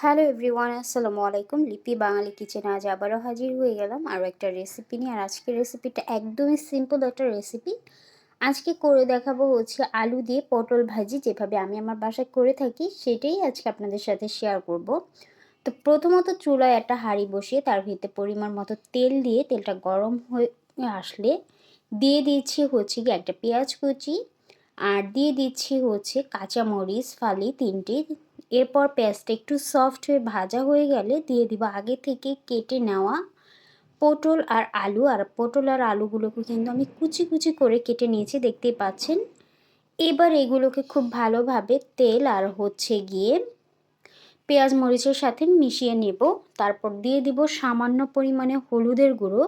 Hello everyone, আসসালামু আলাইকুম। লিপি বাঙালি কিচেনে আজ আবারও হাজির হয়ে গেলাম আরও একটা রেসিপি নিয়ে। আর আজকের রেসিপিটা একদমই সিম্পল একটা রেসিপি আজকে করে দেখাবো হচ্ছে আলু দিয়ে পটল ভাজি, যেভাবে আমি আমার বাসায় করে থাকি, সেটাই আজকে আপনাদের সাথে শেয়ার করব। তো প্রথমত চুলায় একটা হাঁড়ি বসিয়ে, তার ভিতরে পরিমাণ মতো তেল দিয়ে, তেলটা গরম হয়ে আসলে দিয়ে দিচ্ছি হচ্ছে কি একটা পেঁয়াজ কুচি, আর দিয়ে দিচ্ছি হচ্ছে কাঁচামরিচ, ফালি তিনটি এরপর পেঁয়াজটা একটু সফট হয়ে ভাজা হয়ে গেলে দিয়ে দিব আগে থেকে কেটে নেওয়া পটল আর আলু। আর পটল আর আলুগুলোকে কিন্তু আমি কুচি কুচি করে কেটে নিয়েছি, দেখতেই পাচ্ছেন। এবার এগুলোকে খুব ভালোভাবে তেল আর হচ্ছে গিয়ে পেঁয়াজ মরিচের সাথে মিশিয়ে নেব। তারপর দিয়ে দিব সামান্য পরিমাণে হলুদের গুঁড়ো।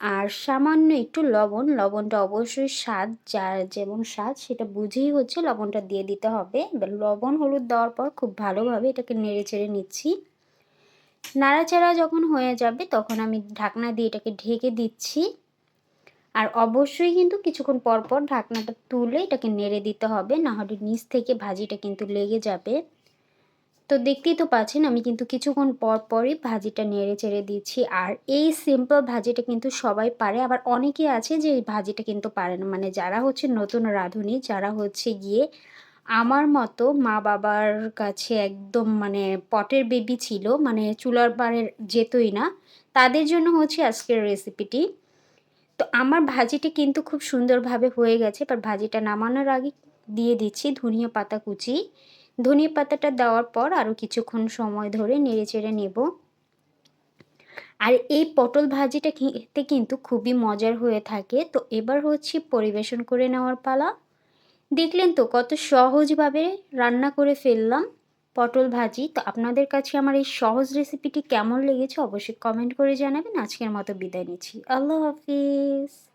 আর সামান্য একটু লবণ, লবণটা অবশ্যই স্বাদ, যার যেমন স্বাদ সেটা বুঝেই হচ্ছে লবণটা দিয়ে দিতে হবে। লবণ, হলুদ দেওয়ার পর খুব ভালোভাবে এটাকে নেড়ে চেড়ে নিচ্ছি। নাড়াচাড়া যখন হয়ে যাবে তখন আমি ঢাকনা দিয়ে এটাকে ঢেকে দিচ্ছি। আর অবশ্যই কিন্তু কিছুক্ষণ পর পর ঢাকনাটা তুলে এটাকে নেড়ে দিতে হবে, নাহলে নিচ থেকে ভাজিটা কিন্তু লেগে যাবে। তো দেখতেই তো পাচ্ছেন, আমি কিন্তু কিছুক্ষণ পর পরই ভাজিটা নেড়ে চেড়ে দিচ্ছি। আর এই সিম্পল ভাজিটা কিন্তু সবাই পারে। আবার অনেকে আছে যে এই ভাজিটা কিন্তু পারে না। মানে যারা হচ্ছে নতুন রাঁধুনি, যারা হচ্ছে গিয়ে আমার মতো মা বাবার কাছে একদম মানে পটের বেবি ছিল মানে চুলার পাড়ের যেতই না, তাদের জন্য হচ্ছে আজকের রেসিপিটি তো আমার ভাজিটি কিন্তু খুব সুন্দরভাবে হয়ে গেছে। এবার ভাজিটা নামানোর আগে দিয়ে দিচ্ছি ধনিয়া পাতা কুচি। ধনিয়া পাতাটা দেওয়ার পর আরও কিছুক্ষণ সময় ধরে নেড়ে চেড়ে নেব। আর এই পটল ভাজিটা খেতে কিন্তু খুবই মজার হয়ে থাকে। তো এবার হচ্ছে পরিবেশন করে নেওয়ার পালা। দেখলেন তো কত সহজভাবে রান্না করে ফেললাম পটল ভাজি। তো আপনাদের কাছে আমার এই সহজ রেসিপিটি কেমন লেগেছে অবশ্যই কমেন্ট করে জানাবেন। আজকের মতো বিদায় নিচ্ছি। আল্লাহ হাফিজ।